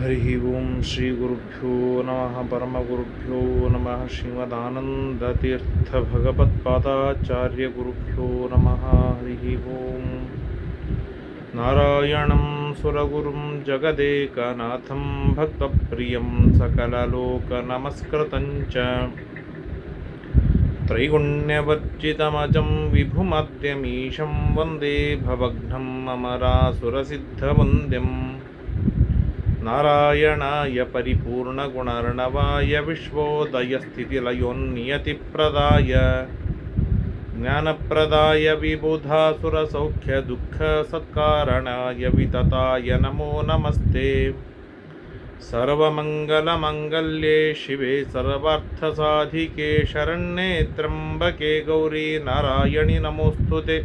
हरिः ओं श्रीगुरुभ्यो नमः परमगुरुभ्यो नमः श्रीमदानन्दतीर्थभगवत्पादाचार्यगुरुभ्यो नमः हरिः ओं। नारायणं सुरगुरुं जगदेकनाथं भक्तप्रियं सकललोकनमस्कृतं च। त्रैगुण्यवर्जितमजं विभुमद्यमीशं वंदे भवघ्नम् अमरासुरसिद्धवन्द्यम् नारायणाय परिपूर्णगुणर्णवाय विश्वोदयस्थितिलयोन्नियतिप्रदाय ज्ञानप्रदाय विबुधासुरसौख्यदुःखसत्कारणाय वितताय नमो नमस्ते। सर्वमङ्गलमङ्गल्ये शिवे सर्वार्थसाधिके शरण्ये त्र्यम्बके गौरी नारायणि नमोऽस्तु ते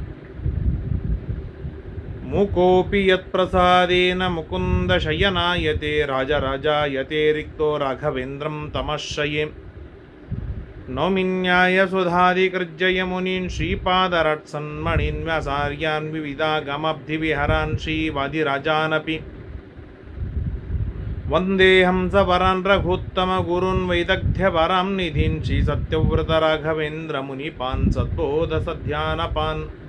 मूकोऽपि यत्प्रसादेन मुकुन्दशयनायते राजराजायते रिक्तो राघवेन्द्रं तमश्रये नौमिन्यायसुधादिकृज्यय मुनीन् श्रीपादरट्सन्मणीन् व्यासार्यान् विविधागमब्धिविहरान् श्रीवादिराजानपि। वन्देऽहं सवरान् रघुत्तमगुरून् वैदग्ध्यवरां निधीन् श्रीसत्यव्रतराघवेन्द्रमुनिपान् सद्बोधसध्यानपान्।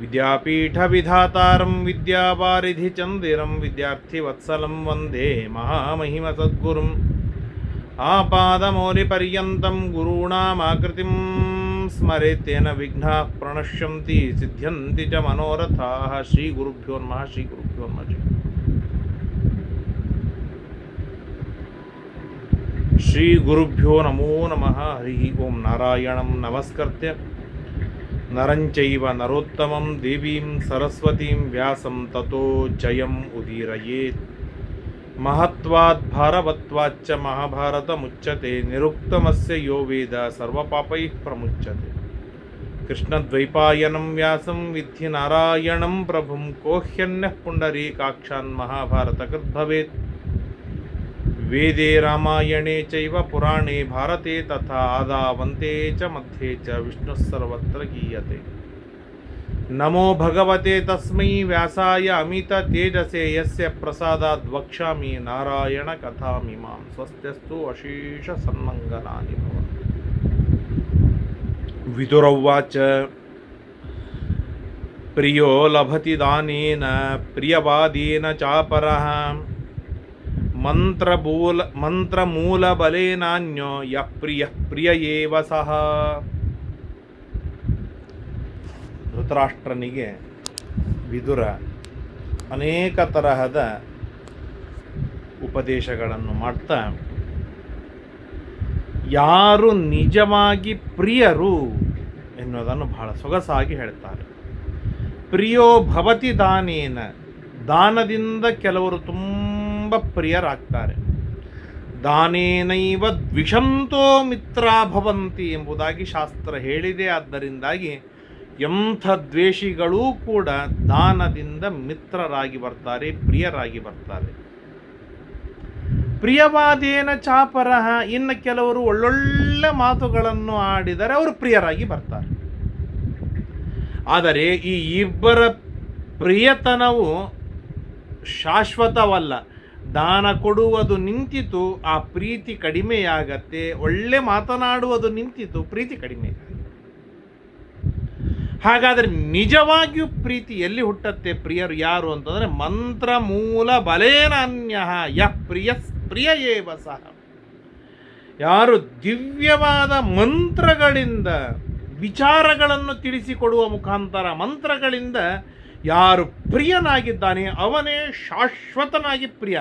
విద్యాపీఠవిధాతారం విద్యావారిధి చందిరం విద్యార్థివత్సలం వందే మహామహిమసద్గురుం ఆపాదమౌలిపర్యంతం గురూణామాకృతిం స్మరేత్తేన విఘ్నా ప్రణశ్యంతి సిద్ధ్యంతి చ మనోరథా శ్రీగురుభ్యో నమ శ్రీగురుభ్యో నమ శ్రీగురుభ్యో నమో నమ హరి ఓం నారాయణం నమస్కర్త్య नरंच नरोत्तम देवी सरस्वती व्या तथो जयम उदीरिए महत्वाद्भारवत्वाच्च महाभारत मुच्यते निरुक्तमस्य यो वेद सर्वपापैः प्रमुच्यते। कृष्णद्वैपायनं व्यासं विद्धि नारायणं प्रभुं, कोह्यन्यः पुण्डरीकाक्षान् महाभारतकृद्भवेत्। वेदे रामायणे चैव पुराणे भारते तथा आदावन्ते च मध्ये च विष्णुः सर्वत्र गीयते। नमो भगवते तस्मै व्यासाय अमिततेजसे यस्य प्रसादाद् वक्ष्यामि नारायणकथामिमां स्वस्त्यस्तु अशेषसन्मङ्गलानि भवन्तु। विदुरौवाच, प्रियो लभति दानेन, प्रियवादेन चापरः। ಮಂತ್ರಮೂಲ ಮಂತ್ರಮೂಲ ಬಲೇನಾನ್ಯೋ ಯ ಪ್ರಿಯ ಪ್ರಿಯ ಏವ ಸಹ. ಧೃತರಾಷ್ಟ್ರನಿಗೆ ವಿದುರ ಅನೇಕ ತರಹದ ಉಪದೇಶಗಳನ್ನು ಮಾಡ್ತಾ ಯಾರು ನಿಜವಾಗಿ ಪ್ರಿಯರು ಎನ್ನುವುದನ್ನು ಬಹಳ ಸೊಗಸಾಗಿ ಹೇಳ್ತಾರೆ. ಪ್ರಿಯೋ ಭವತಿ ದಾನೇನ, ದಾನದಿಂದ ಕೆಲವರು ತುಂಬ ಪ್ರಿಯರಾಗ್ತಾರೆ. ದಾನೇನೈವ ದ್ವಿಷಂತೋ ಮಿತ್ರ ಭವಂತಿ ಎಂಬುದಾಗಿ ಶಾಸ್ತ್ರ ಹೇಳಿದೆ. ಆದ್ದರಿಂದಾಗಿ ಎಂಥ ದ್ವೇಷಿಗಳೂ ಕೂಡ ದಾನದಿಂದ ಮಿತ್ರರಾಗಿ ಬರ್ತಾರೆ, ಪ್ರಿಯರಾಗಿ ಬರ್ತಾರೆ. ಪ್ರಿಯವಾದೇನ ಚಾಪರಹ ಇನ್ನು ಕೆಲವರು ಒಳ್ಳೊಳ್ಳೆ ಮಾತುಗಳನ್ನು ಆಡಿದರೆ ಅವರು ಪ್ರಿಯರಾಗಿ ಬರ್ತಾರೆ. ಆದರೆ ಈ ಇಬ್ಬರ ಪ್ರಿಯತನವು ಶಾಶ್ವತವಲ್ಲ. ದಾನ ಕೊಡುವುದು ನಿಂತಿತು, ಆ ಪ್ರೀತಿ ಕಡಿಮೆಯಾಗತ್ತೆ, ಒಳ್ಳೆ ಮಾತನಾಡುವುದು ನಿಂತಿತು, ಪ್ರೀತಿ ಕಡಿಮೆ ಹಾಗಾದರೆ ನಿಜವಾಗಿಯೂ ಪ್ರೀತಿ ಎಲ್ಲಿ ಹುಟ್ಟತ್ತೆ ಪ್ರಿಯರು ಯಾರು ಅಂತಂದರೆ, ಮಂತ್ರ ಮೂಲ ಬಲೇನಾನ್ಯ ಯ ಪ್ರಿಯ ಪ್ರಿಯ ಏವ ಸಹ. ಯಾರು ದಿವ್ಯವಾದ ಮಂತ್ರಗಳಿಂದ ವಿಚಾರಗಳನ್ನು ತಿಳಿಸಿಕೊಡುವ ಮುಖಾಂತರ, ಮಂತ್ರಗಳಿಂದ ಯಾರು ಪ್ರಿಯನಾಗಿದ್ದಾನೆ ಅವನೇ ಶಾಶ್ವತನಾಗಿ ಪ್ರಿಯ.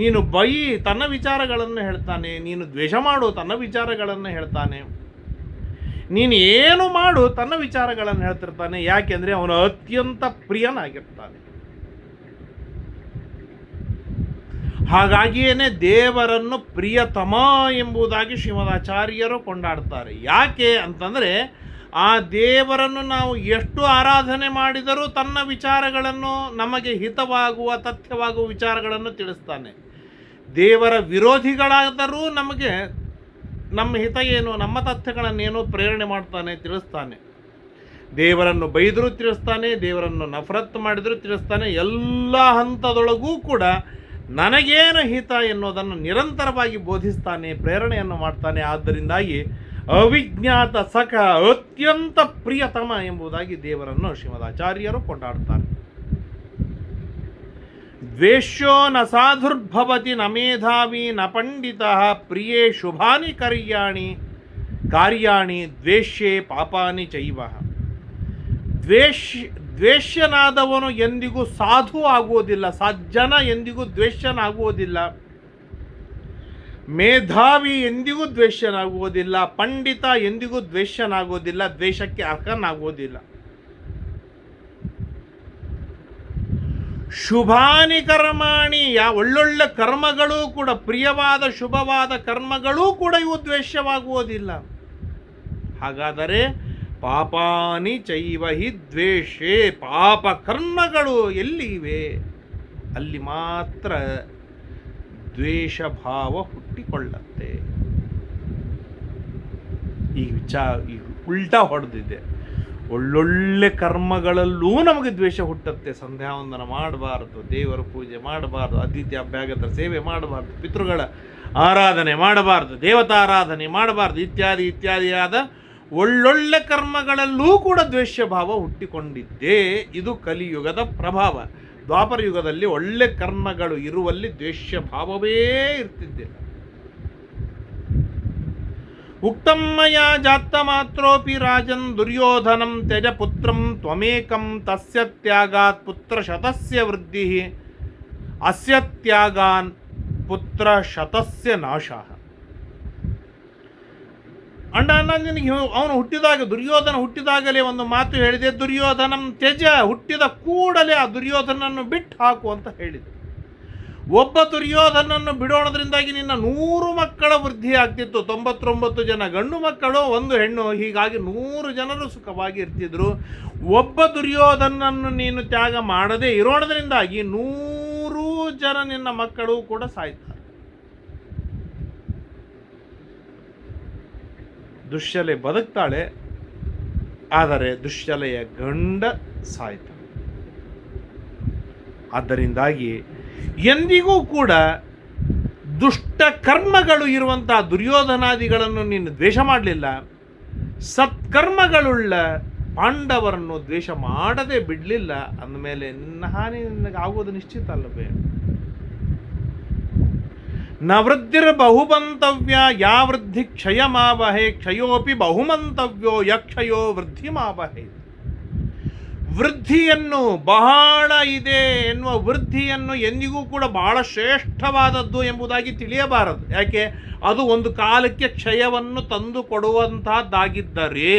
ನೀನು ಬೈ ತನ್ನ ವಿಚಾರಗಳನ್ನು ಹೇಳ್ತಾನೆ, ನೀನು ದ್ವೇಷ ಮಾಡು ತನ್ನ ವಿಚಾರಗಳನ್ನು ಹೇಳ್ತಾನೆ. ನೀನು ಏನು ಮಾಡು ತನ್ನ ವಿಚಾರಗಳನ್ನು ಹೇಳ್ತಿರ್ತಾನೆ, ಯಾಕೆಂದರೆ ಅವನು ಅತ್ಯಂತ ಪ್ರಿಯನಾಗಿರ್ತಾನೆ. ಹಾಗಾಗಿಯೇ ದೇವರನ್ನು ಪ್ರಿಯತಮ ಎಂಬುದಾಗಿ ಶ್ರೀಮದಾಚಾರ್ಯರು ಕೊಂಡಾಡ್ತಾರೆ. ಯಾಕೆ ಅಂತಂದರೆ ಆ ದೇವರನ್ನು ನಾವು ಎಷ್ಟು ಆರಾಧನೆ ಮಾಡಿದರೂ ತನ್ನ ವಿಚಾರಗಳನ್ನು ನಮಗೆ ಹಿತವಾಗುವ, ತಥ್ಯವಾಗುವ ವಿಚಾರಗಳನ್ನು ತಿಳಿಸ್ತಾನೆ. ದೇವರ ವಿರೋಧಿಗಳಾದರೂ ನಮಗೆ ನಮ್ಮ ಹಿತ ಏನು, ನಮ್ಮ ತಥ್ಯಗಳನ್ನೇನು ಪ್ರೇರಣೆ ಮಾಡ್ತಾನೆ ತಿಳಿಸ್ತಾನೆ. ದೇವರನ್ನು ಬೈದರೂ ತಿಳಿಸ್ತಾನೆ, ದೇವರನ್ನು ನಫರತ್ ಮಾಡಿದರೂ ತಿಳಿಸ್ತಾನೆ. ಎಲ್ಲ ಹಂತದೊಳಗೂ ಕೂಡ ನನಗೇನು ಹಿತ ಎನ್ನುವುದನ್ನು ನಿರಂತರವಾಗಿ ಬೋಧಿಸ್ತಾನೆ, ಪ್ರೇರಣೆಯನ್ನು ಮಾಡ್ತಾನೆ. ಆದ್ದರಿಂದಾಗಿ ಅವಿಜ್ಞಾತ ಸಖ ಅತ್ಯಂತ ಪ್ರಿಯತಮ ಎಂಬುದಾಗಿ ದೇವರನ್ನು ಶ್ರೀಮದಾಚಾರ್ಯರು ಕೊಂಡಾಡ್ತಾರೆ ದ್ವೇಷೋ ನ ಸಾಧುರ್ಭವತಿ ನ ಮೇಧಾವಿ ನ ಪಂಡಿತ ಪ್ರಿಯೇ ಶುಭಾನಿ ಕರ್ಯಾಣಿ ಕಾರ್ಯಾಣಿ ದ್ವೇಷ್ಯೇ ಪಾಪಾನಿ ಚೈವ. ದ್ವೇಷ್, ದ್ವೇಷ್ಯನಾದವನು ಎಂದಿಗೂ ಸಾಧು ಆಗುವುದಿಲ್ಲ ಸಜ್ಜನ ಎಂದಿಗೂ ದ್ವೇಷ್ಯನಾಗುವುದಿಲ್ಲ. ಮೇಧಾವಿ ಎಂದಿಗೂ ದ್ವೇಷನಾಗುವುದಿಲ್ಲ, ಪಂಡಿತ ಎಂದಿಗೂ ದ್ವೇಷನಾಗೋದಿಲ್ಲ ದ್ವೇಷಕ್ಕೆ ಅರ್ಹನಾಗುವುದಿಲ್ಲ. ಶುಭಾನಿ ಕರ್ಮಾಣಿ, ಯಾ ಒಳ್ಳೊಳ್ಳೆ ಕರ್ಮಗಳೂ ಕೂಡ, ಪ್ರಿಯವಾದ, ಶುಭವಾದ ಕರ್ಮಗಳೂ ಕೂಡ ಇವು ದ್ವೇಷವಾಗುವುದಿಲ್ಲ. ಹಾಗಾದರೆ ಪಾಪಾನಿ ಚೈವ ಹಿ ದ್ವೇಷೇ, ಪಾಪ ಕರ್ಮಗಳು ಎಲ್ಲಿವೆ? ಅಲ್ಲಿ ಮಾತ್ರ ದ್ವೇಷ ಭಾವ ಹುಟ್ಟಿಕೊಳ್ಳತ್ತೆ. ಈ ವಿಚಾರ ಈ ಉಲ್ಟಾ ಹೊಡೆದಿದೆ. ಒಳ್ಳೊಳ್ಳೆ ಕರ್ಮಗಳಲ್ಲೂ ನಮಗೆ ದ್ವೇಷ ಹುಟ್ಟತ್ತೆ. ಸಂಧ್ಯಾವಂದನ ಮಾಡಬಾರ್ದು, ದೇವರ ಪೂಜೆ ಮಾಡಬಾರ್ದು ಅತಿಥಿ ಅಭ್ಯಾಗತರ ಸೇವೆ ಮಾಡಬಾರ್ದು, ಪಿತೃಗಳ ಆರಾಧನೆ ಮಾಡಬಾರ್ದು ದೇವತಾ ಆರಾಧನೆ ಮಾಡಬಾರ್ದು, ಇತ್ಯಾದಿ ಇತ್ಯಾದಿಯಾದ ಒಳ್ಳೊಳ್ಳೆ ಕರ್ಮಗಳಲ್ಲೂ ಕೂಡ ದ್ವೇಷ ಭಾವ ಹುಟ್ಟಿಕೊಂಡಿದ್ದೇ ಇದು ಕಲಿಯುಗದ ಪ್ರಭಾವ. ದ್ವಾಪರ ಯುಗದಲ್ಲಿ ಒಳ್ಳೆ ಕರ್ಮಗಳು ಇರುವಲ್ಲಿ ದ್ವೇಷ ಭಾವವೇ ಇರ್ತಿದ್ದಿಲ್ಲ. ಉಕ್ತಮ್ಮಯ ಮಯಾ ಜಾತ ಮಾತ್ರೋಪಿ ರಾಜನ್ ದುರ್ಯೋಧನಂ ತ್ಯಜ ಪುತ್ರಂ ತ್ವಮೇಕಂ ತಸ್ಯ ತ್ಯಾಗಾತ್ ಪುತ್ರ ಶತಸ್ಯ ವೃದ್ಧಿ, ಅಸ್ಯ ತ್ಯಾಗಾನ್ ಪುತ್ರ ಶತಸ್ಯ ನಾಶಃ. ಅಣ್ಣ ನಿನಗೆ ಅವನು ಹುಟ್ಟಿದಾಗ, ದುರ್ಯೋಧನ ಹುಟ್ಟಿದಾಗಲೇ ಒಂದು ಮಾತು ಹೇಳಿದೆ, ದುರ್ಯೋಧನಂ ತ್ಯಜ, ಹುಟ್ಟಿದ ಕೂಡಲೇ ಆ ದುರ್ಯೋಧನನ್ನು ಬಿಟ್ಟು ಹಾಕು ಅಂತ ಹೇಳಿದೆ. ಒಬ್ಬ ದುರ್ಯೋಧನನ್ನು ಬಿಡೋಣದ್ರಿಂದಾಗಿ ನಿನ್ನ ನೂರು ಮಕ್ಕಳ ವೃದ್ಧಿ ಆಗ್ತಿತ್ತು, ತೊಂಬತ್ತೊಂಬತ್ತು ಜನ ಗಂಡು ಮಕ್ಕಳು ಒಂದು ಹೆಣ್ಣು, ಹೀಗಾಗಿ ನೂರು ಜನರು ಸುಖವಾಗಿ ಇರ್ತಿದ್ರು. ಒಬ್ಬ ದುರ್ಯೋಧನನ್ನು ನೀನು ತ್ಯಾಗ ಮಾಡದೇ ಇರೋಣದ್ರಿಂದಾಗಿ ನೂರು ಜನ ನಿನ್ನ ಮಕ್ಕಳು ಕೂಡ ಸಾಯ್ತಾರೆ ದುಶ್ಯಲೆ ಬದುಕ್ತಾಳೆ, ಆದರೆ ದುಶ್ಯಲೆಯ ಗಂಡ ಸಾಯ್ತ ಆದ್ದರಿಂದಾಗಿ ಎಂದಿಗೂ ಕೂಡ ದುಷ್ಟ ಕರ್ಮಗಳು ಇರುವಂತಹ ದುರ್ಯೋಧನಾದಿಗಳನ್ನು ನೀನು ದ್ವೇಷ ಮಾಡಲಿಲ್ಲ. ಸತ್ಕರ್ಮಗಳುಳ್ಳ ಪಾಂಡವರನ್ನು ದ್ವೇಷ ಮಾಡದೆ ಬಿಡಲಿಲ್ಲ. ಅಂದಮೇಲೆ ನಿನ್ನ ಹಾನಿ ನಿನಗೆ ಆಗೋದು ನಿಶ್ಚಿತ ಅಲ್ಲವೇ? ನ ವೃದ್ಧಿರ್ ಬಹುಮಂತವ್ಯ ಯಾ ವೃದ್ಧಿ ಕ್ಷಯ ಮಾವಹೆ ಕ್ಷಯೋಪಿ ಬಹುಮಂತವ್ಯೋ, ಯಕ್ಷಯೋ ವೃದ್ಧಿ ಮಾವಹೆ ವೃದ್ಧಿಯನ್ನು ಬಹಳ ಇದೆ ಎನ್ನುವ ವೃದ್ಧಿಯನ್ನು ಎಂದಿಗೂ ಕೂಡ ಬಹಳ ಶ್ರೇಷ್ಠವಾದದ್ದು ಎಂಬುದಾಗಿ ತಿಳಿಯಬಾರದು. ಯಾಕೆ? ಅದು ಒಂದು ಕಾಲಕ್ಕೆ ಕ್ಷಯವನ್ನು ತಂದು ಕೊಡುವಂತಹದ್ದಾಗಿದ್ದರೆ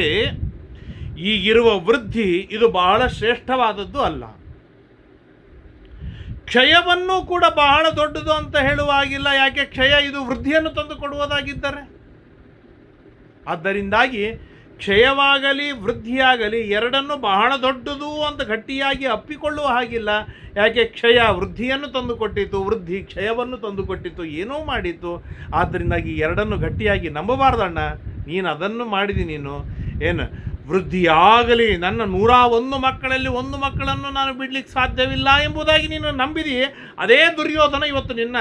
ಈಗಿರುವ ವೃದ್ಧಿ ಇದು ಬಹಳ ಶ್ರೇಷ್ಠವಾದದ್ದು ಅಲ್ಲ. ಕ್ಷಯವನ್ನು ಕೂಡ ಬಹಳ ದೊಡ್ಡದು ಅಂತ ಹೇಳುವಾಗಿಲ್ಲ. ಯಾಕೆ? ಕ್ಷಯ ಇದು ವೃದ್ಧಿಯನ್ನು ತಂದು ಕೊಡುವುದಾಗಿದ್ದರೆ. ಆದ್ದರಿಂದಾಗಿ ಕ್ಷಯವಾಗಲಿ, ವೃದ್ಧಿಯಾಗಲಿ ಎರಡನ್ನು ಬಹಳ ದೊಡ್ಡದು ಅಂತ ಗಟ್ಟಿಯಾಗಿ ಅಪ್ಪಿಕೊಳ್ಳುವ ಹಾಗಿಲ್ಲ. ಯಾಕೆ? ಕ್ಷಯ ವೃದ್ಧಿಯನ್ನು ತಂದುಕೊಟ್ಟಿತು ವೃದ್ಧಿ ಕ್ಷಯವನ್ನು ತಂದುಕೊಟ್ಟಿತ್ತು ಏನೋ ಮಾಡಿತು. ಆದ್ದರಿಂದಾಗಿ ಎರಡನ್ನು ಗಟ್ಟಿಯಾಗಿ ನಂಬಬಾರ್ದಣ್ಣ. ನೀನು ಅದನ್ನು ಮಾಡಿದಿ ನೀನು. ಏನು? ವೃದ್ಧಿಯಾಗಲಿ. ನನ್ನ ನೂರ ಒಂದು ಮಕ್ಕಳಲ್ಲಿ ಒಂದು ಮಕ್ಕಳನ್ನು ನಾನು ಬಿಡ್ಲಿಕ್ಕೆ ಸಾಧ್ಯವಿಲ್ಲ ಎಂಬುದಾಗಿ ನೀನು ನಂಬಿದಿ. ಅದೇ ದುರ್ಯೋಧನ ಇವತ್ತು ನಿನ್ನ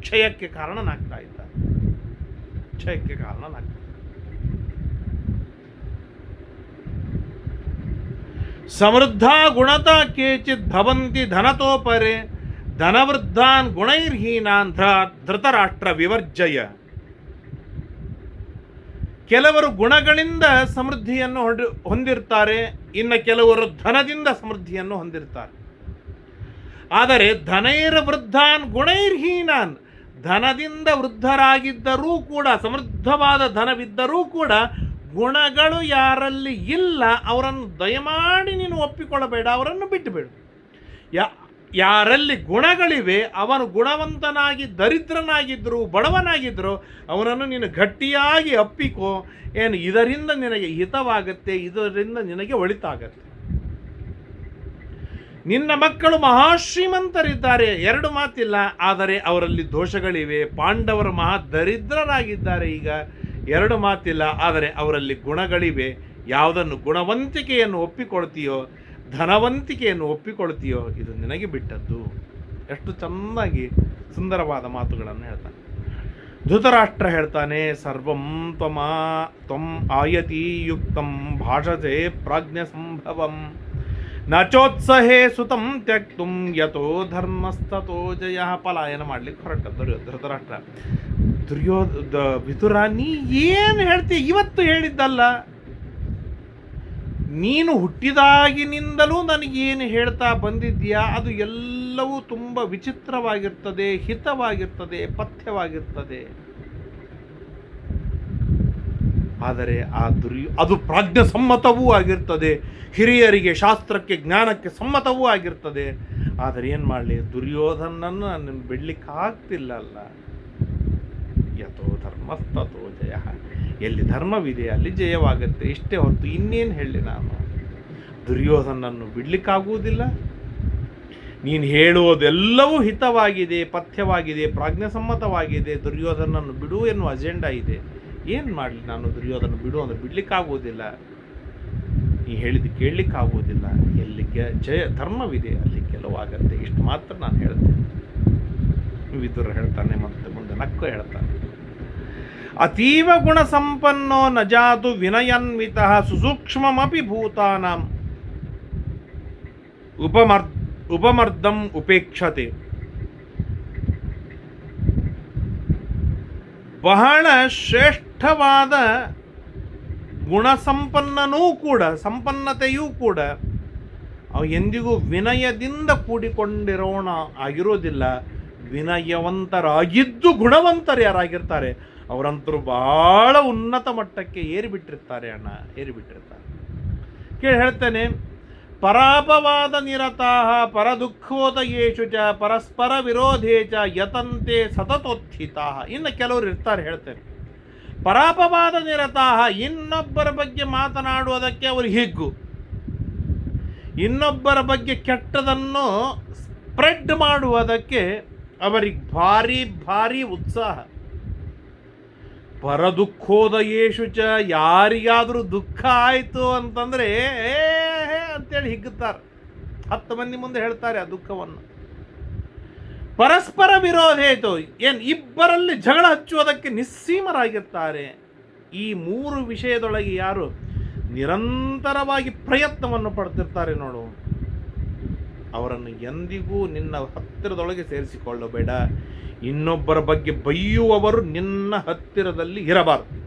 ಕ್ಷಯಕ್ಕೆ ಕಾರಣನಾಗ್ತಾ ಇದ್ದ. ಕ್ಷಯಕ್ಕೆ ಕಾರಣನಾಗ್ತಾ ಸಮೃದ್ಧ ಗುಣತ ಕೇಚಿತ್ ಭವಂತಿ ಧನತೋಪರೆ, ಧನವೃದ್ಧಾನ್ ಗುಣೈರ್ಹೀನಾನ್ ಧೃತರಾಷ್ಟ್ರ ವಿವರ್ಜಯ. ಕೆಲವರು ಗುಣಗಳಿಂದ ಸಮೃದ್ಧಿಯನ್ನು ಹೊಂದಿ, ಹೊಂದಿರ್ತಾರೆ, ಇನ್ನು ಕೆಲವರು ಧನದಿಂದ ಸಮೃದ್ಧಿಯನ್ನು ಹೊಂದಿರ್ತಾರೆ. ಆದರೆ ಧನೈರ ವೃದ್ಧಾನ್ ಗುಣೈರ್ಹೀನಾನ್ ಧನದಿಂದ ವೃದ್ಧರಾಗಿದ್ದರೂ ಕೂಡ, ಸಮೃದ್ಧವಾದ ಧನವಿದ್ದರೂ ಕೂಡ ಗುಣಗಳು ಯಾರಲ್ಲಿ ಇಲ್ಲ, ಅವರನ್ನು ದಯಮಾಡಿ ನೀನು ಒಪ್ಪಿಕೊಳ್ಳಬೇಡ, ಅವರನ್ನು ಬಿಟ್ಟುಬಿಡು. ಯಾ ಯಾರಲ್ಲಿ ಗುಣಗಳಿವೆ, ಅವನು ಗುಣವಂತನಾಗಿ ದರಿದ್ರನಾಗಿದ್ದರು ಬಡವನಾಗಿದ್ದರು ಅವನನ್ನು ನೀನು ಗಟ್ಟಿಯಾಗಿ ಅಪ್ಪಿಕೋ. ಏನು, ಇದರಿಂದ ನಿನಗೆ ಹಿತವಾಗುತ್ತೆ, ಇದರಿಂದ ನಿನಗೆ ಒಳಿತಾಗತ್ತೆ. ನಿನ್ನ ಮಕ್ಕಳು ಮಹಾಶ್ರೀಮಂತರಿದ್ದಾರೆ, ಎರಡು ಮಾತಿಲ್ಲ, ಆದರೆ ಅವರಲ್ಲಿ ದೋಷಗಳಿವೆ. ಪಾಂಡವರು ಮಹಾ ದರಿದ್ರರಾಗಿದ್ದಾರೆ ಈಗ, ಎರಡು ಮಾತಿಲ್ಲ, ಆದರೆ ಅವರಲ್ಲಿ ಗುಣಗಳಿವೆ. ಯಾವುದನ್ನು ಗುಣವಂತಿಕೆಯನ್ನು ಒಪ್ಪಿಕೊಳ್ತೀಯೋ ಧನವಂತಿಕೆಯನ್ನು ಒಪ್ಪಿಕೊಳ್ತೀಯೋ ಇದು ನಿನಗೆ ಬಿಟ್ಟದ್ದು. ಎಷ್ಟು ಚೆನ್ನಾಗಿ ಸುಂದರವಾದ ಮಾತುಗಳನ್ನು ಹೇಳ್ತಾನೆ. ಧೃತರಾಷ್ಟ್ರ ಹೇಳ್ತಾನೆ, ಸರ್ವಂ ತ್ವಮ, ತ್ವಂ ಆಯತಿ ಯುಕ್ತಂ ಭಾಷತೆ ಪ್ರಾಜ್ಞ ಸಂಭವಂ. ನಚೋತ್ಸಹೇ ಸುತಂ ತ್ಯಕ್ತುಂ ಯಥೋ ಧರ್ಮಸ್ತಥೋ ಜಯ. ಪಲಾಯನ ಮಾಡ್ಲಿಕ್ಕೆ ಹೊರಟ ದುರ್ಯೋ ಧೃತರಾಷ್ಟ್ರ. ದುರ್ಯೋಧ ವಿದುರ ನೀ ಏನು ಹೇಳ್ತಿ ಇವತ್ತು ಹೇಳಿದ್ದಲ್ಲ. ನೀನು ಹುಟ್ಟಿದಾಗಿನಿಂದಲೂ ನನಗೇನು ಹೇಳ್ತಾ ಬಂದಿದ್ಯಾ ಅದು ಎಲ್ಲವೂ ತುಂಬ ವಿಚಿತ್ರವಾಗಿರ್ತದೆ, ಹಿತವಾಗಿರ್ತದೆ, ಪಥ್ಯವಾಗಿರ್ತದೆ. ಆದರೆ ಆ ದುರ್ಯ, ಅದು ಪ್ರಾಜ್ಞಸಮ್ಮತವೂ ಆಗಿರ್ತದೆ. ಹಿರಿಯರಿಗೆ ಶಾಸ್ತ್ರಕ್ಕೆ, ಜ್ಞಾನಕ್ಕೆ ಸಮ್ಮತವೂ ಆಗಿರ್ತದೆ. ಆದರೆ ಏನು ಮಾಡಲಿ? ದುರ್ಯೋಧನನ್ನು ನಾನು ಬಿಡ್ಲಿಕ್ಕೆ ಅಲ್ಲ. ಯಥೋ ಧರ್ಮಸ್ತೋ ಜಯ. ಎಲ್ಲಿ ಧರ್ಮವಿದೆ, ಅಲ್ಲಿ ಜಯವಾಗುತ್ತೆ, ಇಷ್ಟೇ ಹೊರತು ಇನ್ನೇನು ಹೇಳಿ ನಾನು? ದುರ್ಯೋಧನನ್ನು ಬಿಡ್ಲಿಕ್ಕಾಗುವುದಿಲ್ಲ. ನೀನು ಹೇಳುವುದೆಲ್ಲವೂ ಹಿತವಾಗಿದೆ, ಪಥ್ಯವಾಗಿದೆ, ಪ್ರಾಜ್ಞಸಮ್ಮತವಾಗಿದೆ, ದುರ್ಯೋಧನನ್ನು ಬಿಡು ಎನ್ನುವ ಅಜೆಂಡಾ ಇದೆ. ಏನು ಮಾಡಲಿ ನಾನು ದುರ್ಯೋಧನ ಬಿಡು ಅಂದರೆ ಬಿಡ್ಲಿಕ್ಕಾಗುವುದಿಲ್ಲ. ನೀ ಹೇಳಿದ್ದು ಕೇಳಲಿಕ್ಕಾಗುವುದಿಲ್ಲ. ಎಲ್ಲಿ ಜಯ, ಧರ್ಮವಿದೆ, ಅಲ್ಲಿ ಗೆಲುವಾಗತ್ತೆ. ಇಷ್ಟು ಮಾತ್ರ ನಾನು ಹೇಳ್ತೇನೆ. ವಿದುರ ಹೇಳ್ತಾನೆ ಮತ್ತೆ ಮುಂದೆ ನಕ್ಕು ಹೇಳ್ತಾನೆ. ಅತೀವ ಗುಣ ಸಂಪನ್ನೋ ನಜಾತು ಜಾತು ವಿನಯನ್ವಿತ ಸುಸೂಕ್ಷ್ಮಮಿ ಭೂತಾನಾಂ ಉಪಮರ್ ಉಪಮರ್ದಂ ಉಪೇಕ್ಷತೆ ಬಹಳ ಶ್ರೇಷ್ಠವಾದ ಗುಣಸಂಪನ್ನನೂ ಕೂಡ ಸಂಪನ್ನತೆಯೂ ಕೂಡ ಅವು ಎಂದಿಗೂ ವಿನಯದಿಂದ ಕೂಡಿಕೊಂಡಿರೋಣ ಆಗಿರೋದಿಲ್ಲ. ವಿನಯವಂತರಾಗಿದ್ದು ಗುಣವಂತರು ಯಾರಾಗಿರ್ತಾರೆ ಅವರಂತರೂ ಬಹಳ ಉನ್ನತ ಮಟ್ಟಕ್ಕೆ ಏರಿಬಿಟ್ಟಿರ್ತಾರೆ ಅಣ್ಣ, ಏರಿಬಿಟ್ಟಿರ್ತಾರೆ. ಕೇಳಿ ಹೇಳ್ತೇನೆ, ಪರಾಪವಾದ ನಿರತಾಹ ಪರದುಃಖೋದಯೇಷು ಚ ಪರಸ್ಪರ ವಿರೋಧೇ ಚ ಯತಂತೆ ಸತತೋತ್ಥಿತಾಹ. ಇನ್ನು ಕೆಲವರು ಇರ್ತಾರೆ ಹೇಳ್ತೇನೆ. ಪರಾಪವಾದ ನಿರತಾಹ, ಇನ್ನೊಬ್ಬರ ಬಗ್ಗೆ ಮಾತನಾಡುವುದಕ್ಕೆ ಅವರು ಹಿಗ್ಗು. ಇನ್ನೊಬ್ಬರ ಬಗ್ಗೆ ಕೆಟ್ಟದನ್ನು ಸ್ಪ್ರೆಡ್ ಮಾಡುವುದಕ್ಕೆ ಅವರಿಗೆ ಭಾರಿ ಭಾರಿ ಉತ್ಸಾಹ. ಪರದುಃಖೋದಯೇಷು ಚ ಯಾರಿಗಾದರೂ ದುಃಖ ಆಯಿತು ಅಂತಂದರೆ, ಏ ಅಂತೇಳಿ ಹಿಗ್ಗುತ್ತಾರೆ. ಹತ್ತು ಮಂದಿ ಮುಂದೆ ಹೇಳ್ತಾರೆ ಆ ದುಃಖವನ್ನು. ಪರಸ್ಪರ ವಿರೋಧ ಆಯಿತು ಏನು ಇಬ್ಬರಲ್ಲಿ ಜಗಳ ಹಚ್ಚುವುದಕ್ಕೆ ನಿಸ್ಸೀಮರಾಗಿರ್ತಾರೆ. ಈ ಮೂರು ವಿಷಯದೊಳಗೆ ಯಾರು ನಿರಂತರವಾಗಿ ಪ್ರಯತ್ನವನ್ನು ಪಡ್ತಿರ್ತಾರೆ ನೋಡು. ಅವರನ್ನು ಎಂದಿಗೂ ನಿನ್ನ ಹತ್ತಿರದೊಳಗೆ ಸೇರಿಸಿಕೊಳ್ಳಬೇಡ. ಇನ್ನೊಬ್ಬರ ಬಗ್ಗೆ ಬೈಯುವವರು ನಿನ್ನ ಹತ್ತಿರದಲ್ಲಿ ಇರಬಾರದು.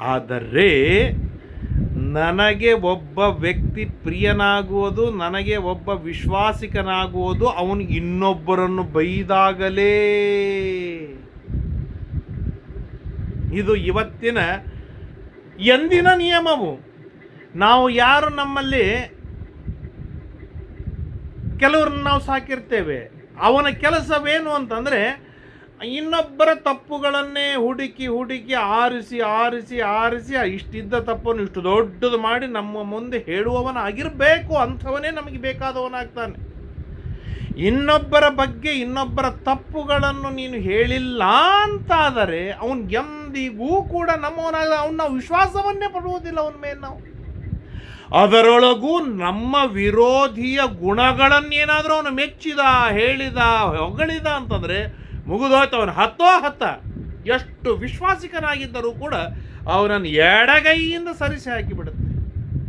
ಆದರೆ ನನಗೆ ಒಬ್ಬ ವ್ಯಕ್ತಿ ಪ್ರಿಯನಾಗುವುದು, ನನಗೆ ಒಬ್ಬ ವಿಶ್ವಾಸಿಕನಾಗುವುದು, ಅವನು ಇನ್ನೊಬ್ಬರನ್ನು ಬೈದಾಗಲೇ. ಇದು ಇವತ್ತಿನ ಎಂದಿನ ನಿಯಮವು. ನಾವು ಯಾರು ನಮ್ಮಲ್ಲಿ ಕೆಲವ್ರನ್ನ ನಾವು ಸಾಕಿರ್ತೇವೆ. ಅವನ ಕೆಲಸವೇನು ಅಂತಂದರೆ ಇನ್ನೊಬ್ಬರ ತಪ್ಪುಗಳನ್ನೇ ಹುಡುಕಿ ಹುಡುಕಿ ಆರಿಸಿ ಆರಿಸಿ ಆರಿಸಿ ಇಷ್ಟಿದ್ದ ತಪ್ಪನ್ನು ಇಷ್ಟು ದೊಡ್ಡದು ಮಾಡಿ ನಮ್ಮ ಮುಂದೆ ಹೇಳುವವನಾಗಿರಬೇಕು, ಅಂಥವನೇ ನಮಗೆ ಬೇಕಾದವನಾಗ್ತಾನೆ. ಇನ್ನೊಬ್ಬರ ಬಗ್ಗೆ ಇನ್ನೊಬ್ಬರ ತಪ್ಪುಗಳನ್ನು ನೀನು ಹೇಳಿಲ್ಲ ಅಂತಾದರೆ ಅವನು ಎಂದಿಗೂ ಕೂಡ ನಮ್ಮವನಾಗ ಅವನ ನಾವು ವಿಶ್ವಾಸವನ್ನೇ ಪಡುವುದಿಲ್ಲ ಅವನ ಮೇಲೆ ನಾವು. ಅದರೊಳಗೂ ನಮ್ಮ ವಿರೋಧಿಯ ಗುಣಗಳನ್ನೇನಾದರೂ ಅವನು ಮೆಚ್ಚಿದ, ಹೇಳಿದ, ಹೊಗಳಿದ ಅಂತಂದರೆ ಮುಗಿದೋಯ್ತು. ಅವನು ಹತ್ತೋ ಹತ್ತ ಎಷ್ಟು ವಿಶ್ವಾಸಿಕನಾಗಿದ್ದರೂ ಕೂಡ ಅವನನ್ನು ಎಡಗೈಯಿಂದ ಸರಿಸಿ ಹಾಕಿಬಿಡುತ್ತೆ.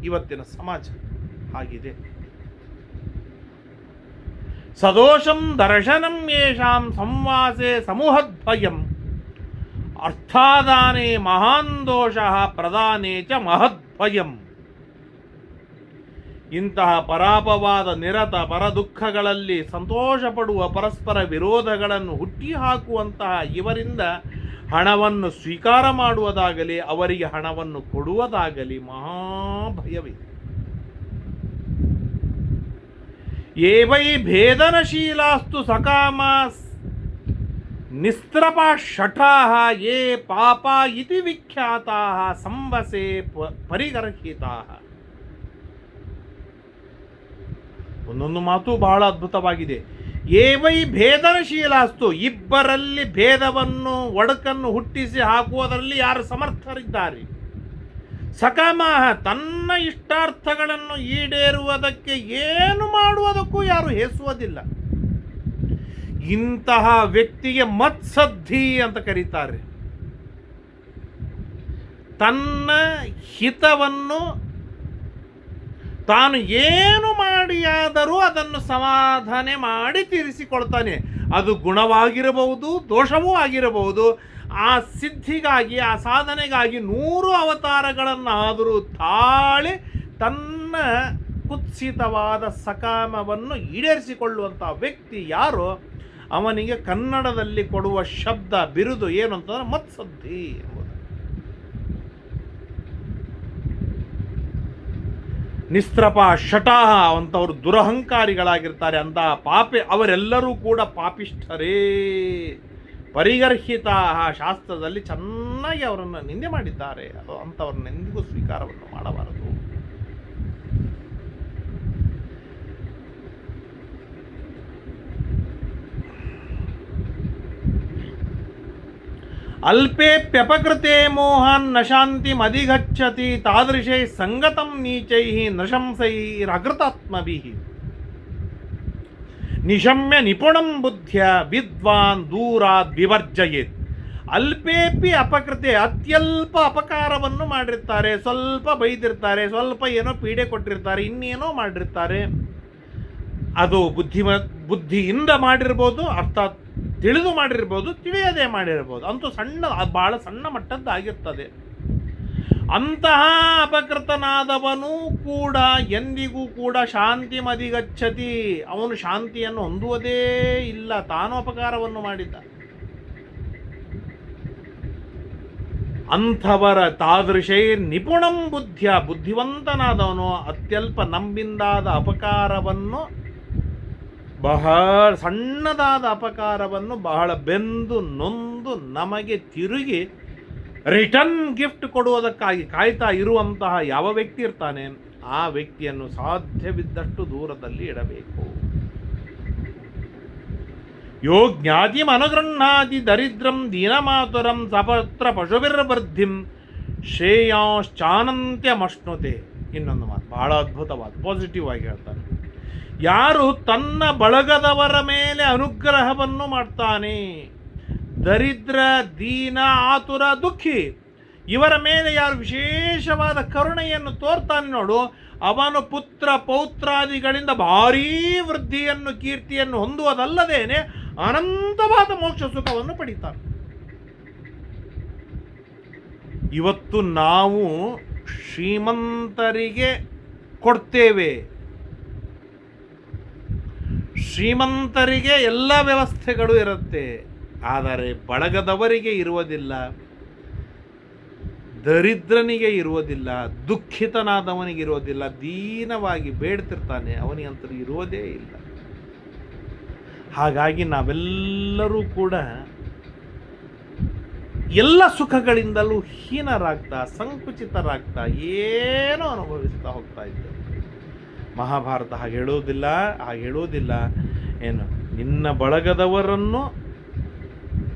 ಇವತ್ತಿನ ಸಮಾಜ ಆಗಿದೆ ಸದೋಷಂ ದರ್ಶನಂ ಯೇಷಾಂ ಸಂವಾಸೆ ಸಮೂಹದ್ಭಯಂ ಅರ್ಥಾದಾನೆ ಮಹಾನ್ ದೋಷ ಪ್ರದಾನೆ ಚ ಮಹದ್ಭಯಂ ಇಂತಹ ಪರಾಪವಾದ, ನಿರತ ಪರದುಃಖಗಳಲ್ಲಿ ಸಂತೋಷ ಪಡುವ ಪರಸ್ಪರ ವಿರೋಧಗಳನ್ನು ಹುಟ್ಟಿಹಾಕುವಂತಹ ಇವರಿಂದ ಹಣವನ್ನು ಸ್ವೀಕಾರ ಮಾಡುವುದಾಗಲಿ, ಅವರಿಗೆ ಹಣವನ್ನು ಕೊಡುವುದಾಗಲಿ ಮಹಾಭಯವಿದೆ ಏವೈ ಭೇದನಶೀಲಾಸ್ತು ಸಕಾಮ ನಿಸ್ತ್ರಪ ಶಠಾಹ ಯೇ ಪಾಪ ಇತಿ ವಿಖ್ಯಾತಾ, ಸಂವಸೆ ಪ ಒಂದೊಂದು ಮಾತು ಬಹಳ ಅದ್ಭುತವಾಗಿದೆ. ಏವೈ ಭೇದನಶೀಲಾಸ್ತು, ಇಬ್ಬರಲ್ಲಿ ಭೇದವನ್ನು, ಒಡಕನ್ನು ಹುಟ್ಟಿಸಿ ಹಾಕುವುದರಲ್ಲಿ ಯಾರು ಸಮರ್ಥರಿದ್ದಾರೆ? ಸಕಾಮಹ ತನ್ನ ಇಷ್ಟಾರ್ಥಗಳನ್ನು ಈಡೇರುವುದಕ್ಕೆ ಏನು ಮಾಡುವುದಕ್ಕೂ ಯಾರು ಹೆಸುವುದಿಲ್ಲ. ಇಂತಹ ವ್ಯಕ್ತಿಗೆ ಮತ್ಸದ್ಧಿ ಅಂತ ಕರೀತಾರೆ. ತನ್ನ ಹಿತವನ್ನು ತಾನು ಏನು ಮಾಡಿಯಾದರೂ ಅದನ್ನು ಸಮಾಧಾನೆ ಮಾಡಿ ತೀರಿಸಿಕೊಳ್ತಾನೆ. ಅದು ಗುಣವಾಗಿರಬಹುದು, ದೋಷವೂ ಆಗಿರಬಹುದು. ಆ ಸಿದ್ಧಿಗಾಗಿ, ಆ ಸಾಧನೆಗಾಗಿ ನೂರು ಅವತಾರಗಳನ್ನಾದರೂ ತಾಳಿ ತನ್ನ ಕುತ್ಸಿತವಾದ ಸಕಾಮವನ್ನು ಈಡೇರಿಸಿಕೊಳ್ಳುವಂಥ ವ್ಯಕ್ತಿ ಯಾರೋ? ಅವನಿಗೆ ಕನ್ನಡದಲ್ಲಿ ಕೊಡುವ ಶಬ್ದ, ಬಿರುದು ಏನು ಅಂತಂದ್ರೆ ಮತ್ಸದ್ಧಿ. ನಿಸ್ತ್ರಪ ಶಟಾಹ ಅಂತವರು ದುರಹಂಕಾರಿಗಳಾಗಿರ್ತಾರೆ ಅಂತ ಪಾಪಿ ಅವರೆಲ್ಲರೂ ಕೂಡ ಪಾಪಿಷ್ಠರೇ. ಪರಿಗರ್ಹಿತ ಶಾಸ್ತ್ರದಲ್ಲಿ ಚೆನ್ನಾಗಿ ಅವರನ್ನು ನಿಂದೆ ಮಾಡಿದ್ದಾರೆ. ಅಂಥವ್ರನ್ನ ಎಂದಿಗೂ ಸ್ವೀಕಾರವನ್ನು ಮಾಡಬಾರದು. ಅಲ್ಪೇಪ್ಯಪಕೃತೆ ಮೋಹನ್ ನಶಾಂತಿ ಮಧಿಗಚ್ಚತಿ ತಾದೃಶೈ ಸಂಗತಂ ನೀಚೈ ನಶಂಸೈರಗೃತಾತ್ಮಭಿಃ ನಿಶಮ್ಯ ನಿಪುಣಂ ಬುದ್ಧ್ಯ ವಿದ್ವಾನ್ ದೂರಾದ್ ವಿವರ್ಜಯೇತ್. ಅಲ್ಪೇಪಿ ಅಪಕೃತೆ ಅತ್ಯಲ್ಪ ಅಪಕಾರವನ್ನು ಮಾಡಿರ್ತಾರೆ, ಸ್ವಲ್ಪ ಬೈದಿರ್ತಾರೆ, ಸ್ವಲ್ಪ ಏನೋ ಪೀಡೆ ಕೊಟ್ಟಿರ್ತಾರೆ, ಇನ್ನೇನೋ ಮಾಡಿರ್ತಾರೆ. ಅದು ಬುದ್ಧಿಮ, ಬುದ್ಧಿಯಿಂದ ಮಾಡಿರ್ಬೋದು, ಅರ್ಥಾತ್ ತಿಳಿದು ಮಾಡಿರ್ಬೋದು, ತಿಳಿಯದೇ ಮಾಡಿರ್ಬೋದು. ಅಂತೂ ಸಣ್ಣ ಬಹಳ ಸಣ್ಣ ಮಟ್ಟದ್ದಾಗಿರ್ತದೆ. ಅಂತಹ ಅಪಕೃತನಾದವನೂ ಕೂಡ ಎಂದಿಗೂ ಕೂಡ ಶಾಂತಿ ಮದಿಗಚ್ಚತಿ. ಅವನು ಶಾಂತಿಯನ್ನು ಹೊಂದುವುದೇ ಇಲ್ಲ. ತಾನು ಅಪಕಾರವನ್ನು ಮಾಡಿದ್ದ. ಅಂಥವರ ತಾದೃಶೈ ನಿಪುಣಂ ಬುದ್ಧಿಯ. ಬುದ್ಧಿವಂತನಾದವನು ಅತ್ಯಲ್ಪ ನಂಬಿಂದಾದ ಅಪಕಾರವನ್ನು ಬಹಳ ಸಣ್ಣದಾದ ಅಪಕಾರವನ್ನು ಬಹಳ ಬೆಂದು ನೊಂದು ನಮಗೆ ತಿರುಗಿ ರಿಟರ್ನ್ ಗಿಫ್ಟ್ ಕೊಡುವುದಕ್ಕಾಗಿ ಕಾಯ್ತಾ ಇರುವಂತಹ ಯಾವ ವ್ಯಕ್ತಿ ಇರ್ತಾನೆ ಆ ವ್ಯಕ್ತಿಯನ್ನು ಸಾಧ್ಯವಿದ್ದಷ್ಟು ದೂರದಲ್ಲಿ ಇಡಬೇಕು. ಯೋ ಜ್ಞಾತಿ ಅನುಗೃಹ್ಣಾತಿ ದರಿದ್ರಂ ದೀನಮಾತುರಂ ಸಪತ್ರ ಪಶುಭಿರ್ವೃದ್ಧಿಂ ಶ್ರೇಯಾಂಶ್ಚಾನಂತ್ಯಮಶ್ನುತೆ. ಇನ್ನೊಂದು ಮಾತು. ಬಹಳ ಅದ್ಭುತವಾದ ಪಾಸಿಟಿವ್ ಆಗಿ ಹೇಳ್ತಾನೆ ಯಾರು ತನ್ನ ಬಳಗದವರ ಮೇಲೆ ಅನುಗ್ರಹವನ್ನು ಮಾಡ್ತಾನೆ? ದರಿದ್ರ, ದೀನ, ಆತುರ, ದುಃಖಿ. ಇವರ ಮೇಲೆ ಯಾರು ವಿಶೇಷವಾದ ಕರುಣೆಯನ್ನು ತೋರ್ತಾನೆ ನೋಡು, ಅವನು ಪುತ್ರ, ಪೌತ್ರಾದಿಗಳಿಂದ ಭಾರೀ ವೃದ್ಧಿಯನ್ನು, ಕೀರ್ತಿಯನ್ನು ಹೊಂದುವುದಲ್ಲದೇನೆ ಅನಂತವಾದ ಮೋಕ್ಷ ಸುಖವನ್ನು ಪಡಿತಾನೆ. ಇವತ್ತು ನಾವು ಶ್ರೀಮಂತರಿಗೆ ಕೊಡ್ತೇವೆ. ಶ್ರೀಮಂತರಿಗೆ ಎಲ್ಲ ವ್ಯವಸ್ಥೆಗಳು ಇರುತ್ತೆ. ಆದರೆ ಬಳಗದವರಿಗೆ ಇರುವುದಿಲ್ಲ. ದರಿದ್ರನಿಗೆ ಇರುವುದಿಲ್ಲ. ದುಃಖಿತನಾದವನಿಗೆ ಇರುವುದಿಲ್ಲ. ದೀನವಾಗಿ ಬೇಡ್ತಿರ್ತಾನೆ. ಅವನಿಗಂತೂ ಇರುವುದೇ ಇಲ್ಲ. ಹಾಗಾಗಿ ನಾವೆಲ್ಲರೂ ಕೂಡ ಎಲ್ಲ ಸುಖಗಳಿಂದಲೂ ಹೀನರಾಗ್ತಾ, ಸಂಕುಚಿತರಾಗ್ತಾ ಏನೋ ಅನುಭವಿಸ್ತಾ ಹೋಗ್ತಾ ಇದ್ದೇವೆ. ಮಹಾಭಾರತ ಹಾಗೆ ಹೇಳೋದಿಲ್ಲ ಹಾಗೆ ಹೇಳೋದಿಲ್ಲ. ಏನು? ನಿನ್ನ ಬಳಗದವರನ್ನು,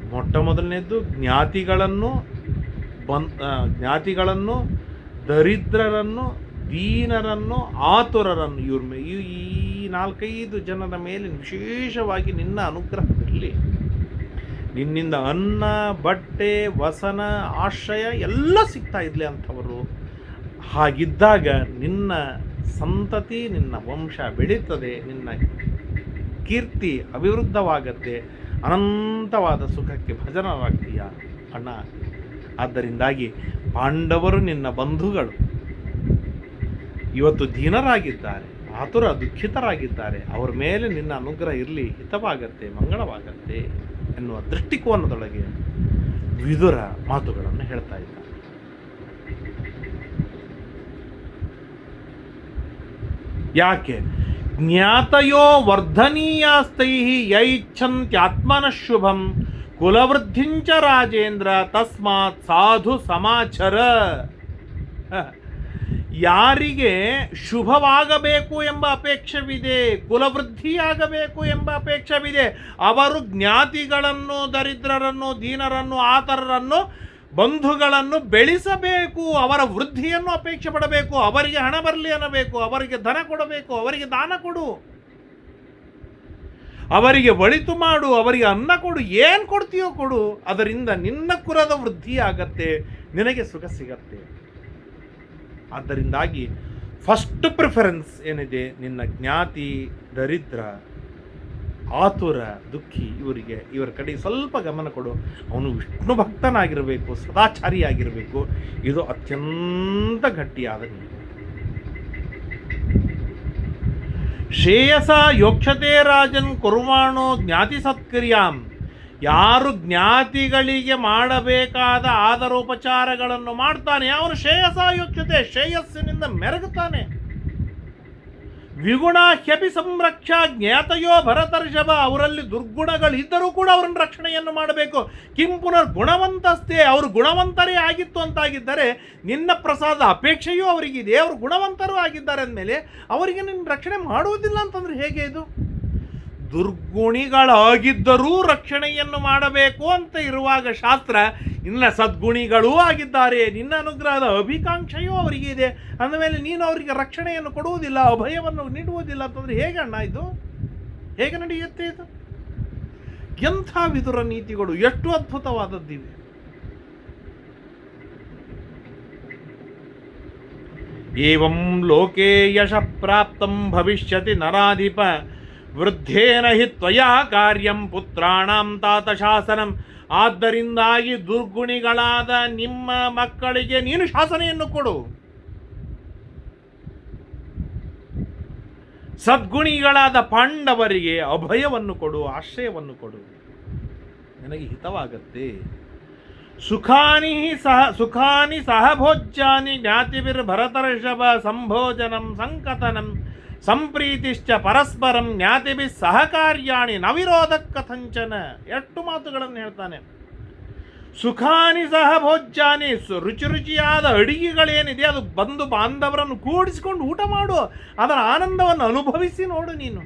ಮೊಟ್ಟ ಮೊದಲನೇದ್ದು ಜ್ಞಾತಿಗಳನ್ನು, ಬನ್ ಜ್ಞಾತಿಗಳನ್ನು, ದರಿದ್ರರನ್ನು, ದೀನರನ್ನು, ಆತುರರನ್ನು, ಇವ್ರ ಮೇ, ಈ ಈ ನಾಲ್ಕೈದು ಜನರ ಮೇಲೆ ವಿಶೇಷವಾಗಿ ನಿನ್ನ ಅನುಗ್ರಹವಿರಲಿ. ನಿನ್ನಿಂದ ಅನ್ನ, ಬಟ್ಟೆ, ವಸನ, ಆಶ್ರಯ ಎಲ್ಲ ಸಿಗ್ತಾ ಇರಲಿ ಅಂಥವರು. ಹಾಗಿದ್ದಾಗ ನಿನ್ನ ಸಂತತಿ ನಿನ್ನ ವಂಶ ಬೆಳೀತದೆ, ನಿನ್ನ ಕೀರ್ತಿ ಅಭಿವೃದ್ಧವಾಗತ್ತೆ, ಅನಂತವಾದ ಸುಖಕ್ಕೆ ಭಜನರಾಗ್ತೀಯ ಅಣ್ಣ. ಆದ್ದರಿಂದಾಗಿ ಪಾಂಡವರು ನಿನ್ನ ಬಂಧುಗಳು. ಇವತ್ತು ದೀನರಾಗಿದ್ದಾರೆ ಆತುರ ದುಃಖಿತರಾಗಿದ್ದಾರೆ, ಅವರ ಮೇಲೆ ನಿನ್ನ ಅನುಗ್ರಹ ಇರಲಿ, ಹಿತವಾಗತ್ತೆ, ಮಂಗಳವಾಗತ್ತೆ ಎನ್ನುವ ದೃಷ್ಟಿಕೋನದೊಳಗೆ ವಿದುರ ಮಾತುಗಳನ್ನು ಹೇಳ್ತಾ ಇದ್ದಾರೆ. ಯಾಕೆ ಜ್ಞಾತಯೋ ವರ್ಧನೀಯಾಸ್ತೈ ಯೈಚ್ಛಂತ್ಯಾತ್ಮನ ಶುಭಂ ಕುಲವೃದ್ಧಿಂಚ ರಾಜೇಂದ್ರ ತಸ್ಮಾತ್ ಸಾಧು ಸಮಾಚರ. ಯಾರಿಗೆ ಶುಭವಾಗಬೇಕು ಎಂಬ ಅಪೇಕ್ಷವಿದೆ, ಕುಲವೃದ್ಧಿಯಾಗಬೇಕು ಎಂಬ ಅಪೇಕ್ಷವಿದೆ, ಅವರು ಜ್ಞಾತಿಗಳನ್ನು ದರಿದ್ರರನ್ನು ದೀನರನ್ನು ಆತರರನ್ನು ಬಂಧುಗಳನ್ನು ಬೆಳೆಸಬೇಕು, ಅವರ ವೃದ್ಧಿಯನ್ನು ಅಪೇಕ್ಷೆ ಪಡಬೇಕು, ಅವರಿಗೆ ಹಣ ಬರಲಿ ಅನ್ನಬೇಕು, ಅವರಿಗೆ ಧನ ಕೊಡಬೇಕು, ಅವರಿಗೆ ದಾನ ಕೊಡು. ಅವರಿಗೆ ಒಳಿತು ಮಾಡು, ಅವರಿಗೆ ಅನ್ನ ಕೊಡು, ಏನು ಕೊಡ್ತೀಯೋ ಕೊಡು, ಅದರಿಂದ ನಿನ್ನ ಕುರದ ವೃದ್ಧಿ ಆಗತ್ತೆ, ನಿನಗೆ ಸುಖ ಸಿಗತ್ತೆ. ಆದ್ದರಿಂದಾಗಿ ಫಸ್ಟ್ ಪ್ರಿಫರೆನ್ಸ್ ಏನಿದೆ? ನಿನ್ನ ಜ್ಞಾತಿ, ದರಿದ್ರ. ಆತುರ, ದುಃಖಿ ಇವರಿಗೆ. ಇವರ ಕಡೆ ಸ್ವಲ್ಪ ಗಮನ ಕೊಡು. ಅವನು ವಿಷ್ಣು ಭಕ್ತನಾಗಿರಬೇಕು, ಸದಾಚಾರಿಯಾಗಿರಬೇಕು. ಇದು ಅತ್ಯಂತ ಗಟ್ಟಿಯಾದ ಶ್ರೇಯಸ ಯೋಕ್ಷತೆ ರಾಜನ್ ಕುರ್ವಾಣೋ ಜ್ಞಾತಿ ಸತ್ಕ್ರಿಯಾಂ. ಯಾರು ಜ್ಞಾತಿಗಳಿಗೆ ಮಾಡಬೇಕಾದ ಆದರೋಪಚಾರಗಳನ್ನು ಮಾಡ್ತಾನೆ, ಅವನು ಶ್ರೇಯಸ ಯೋಕ್ಷತೆ, ಶ್ರೇಯಸ್ಸಿನಿಂದ ಮೆರಗುತ್ತಾನೆ. ವಿಗುಣ ಹ್ಯಪಿ ಸಂರಕ್ಷ ಜ್ಞಾತಯೋ ಭರತರ್ಷಭ. ಅವರಲ್ಲಿ ದುರ್ಗುಣಗಳಿದ್ದರೂ ಕೂಡ ಅವರನ್ನು ರಕ್ಷಣೆಯನ್ನು ಮಾಡಬೇಕು. ಕಿಂ ಪುನರ್ ಗುಣವಂತಸ್ತೆ ಅವರು ಗುಣವಂತರೇ ಆಗಿತ್ತು ಅಂತಾಗಿದ್ದರೆ, ನಿನ್ನ ಪ್ರಸಾದ ಅಪೇಕ್ಷೆಯೂ ಅವರಿಗಿದೆ. ಅವರು ಗುಣವಂತರೂ ಆಗಿದ್ದಾರೆ ಅಂದಮೇಲೆ ಅವರಿಗೆ ನಿನ್ನ ರಕ್ಷಣೆ ಮಾಡುವುದಿಲ್ಲ ಅಂತಂದ್ರೆ ಹೇಗೆ ಇದು? ದುರ್ಗುಣಿಗಳಾಗಿದ್ದರೂ ರಕ್ಷಣೆಯನ್ನು ಮಾಡಬೇಕು ಅಂತ ಇರುವಾಗ ಶಾಸ್ತ್ರ ಇನ್ನ ಸದ್ಗುಣಿಗಳೂ ಆಗಿದ್ದಾರೆ, ನಿನ್ನ ಅನುಗ್ರಹದ ಅಭಿಕಾಂಕ್ಷೆಯೂ ಅವರಿಗೆ ಇದೆ. ಅಂದಮೇಲೆ ನೀನು ಅವರಿಗೆ ರಕ್ಷಣೆಯನ್ನು ಕೊಡುವುದಿಲ್ಲ, ಅಭಯವನ್ನು ನೀಡುವುದಿಲ್ಲ ಅಂತಂದ್ರೆ ಹೇಗೆ ಅಣ್ಣ ಇದು? ಹೇಗೆ ನಡೆಯುತ್ತೆ ಇದು? ಎಂಥ ವಿದುರ ನೀತಿಗಳು, ಎಷ್ಟು ಅದ್ಭುತವಾದದ್ದಿವೆ ಏವಂ ಲೋಕೆ ಯಶ ಪ್ರಾಪ್ತಂ ಭವಿಷ್ಯತಿ ನರಾಧಿಪ, ವೃದ್ಧೇನ ಹಿ ತ್ವಯಾ ಕಾರ್ಯಂ ಪುತ್ರಾಣಾಂ ತಾತ ಶಾಸನಂ ಆದ್ದರಿಂದಾಗಿ ದುರ್ಗುಣಿಗಳಾದ ನಿಮ್ಮ ಮಕ್ಕಳಿಗೆ ನೀನು ಶಾಸನೆಯನ್ನು ಕೊಡು. ಸದ್ಗುಣಿಗಳಾದ ಪಾಂಡವರಿಗೆ ಅಭಯವನ್ನು ಕೊಡು, ಆಶ್ರಯವನ್ನು ಕೊಡು. ನನಗೆ ಹಿತವಾಗತ್ತೆ. ಸುಖಾನಿ ಸಹ, ಸುಖಾನಿ ಸಹಭೋಜ್ಯಾನಿ ಜ್ಞಾತಿಭಿರ್ ಭರತರ್ಷಭ ಸಂಭೋಜನಂ ಸಂಕಥನಂ ಸಂಪ್ರೀತಿಶ್ಚ ಪರಸ್ಪರಂ ಜ್ಞಾತಿಭಿ ಸಹಕಾರ್ಯಾಣಿ ನವಿರೋಧ ಕಥಂಚನ. ಎಷ್ಟು ಮಾತುಗಳನ್ನು ಹೇಳ್ತಾನೆ. ಸುಖಾನಿ ಸಹ ಭೋಜ್ಯಾನಿ ರುಚಿ ರುಚಿಯಾದ ಅಡಿಗೆಗಳೇನಿದೆ, ಅದು ಬಂದು ಬಾಂಧವರನ್ನು ಕೂಡಿಸಿಕೊಂಡು ಊಟ ಮಾಡು ಅದರ ಆನಂದವನ್ನು ಅನುಭವಿಸಿ ನೋಡು ನೀನು.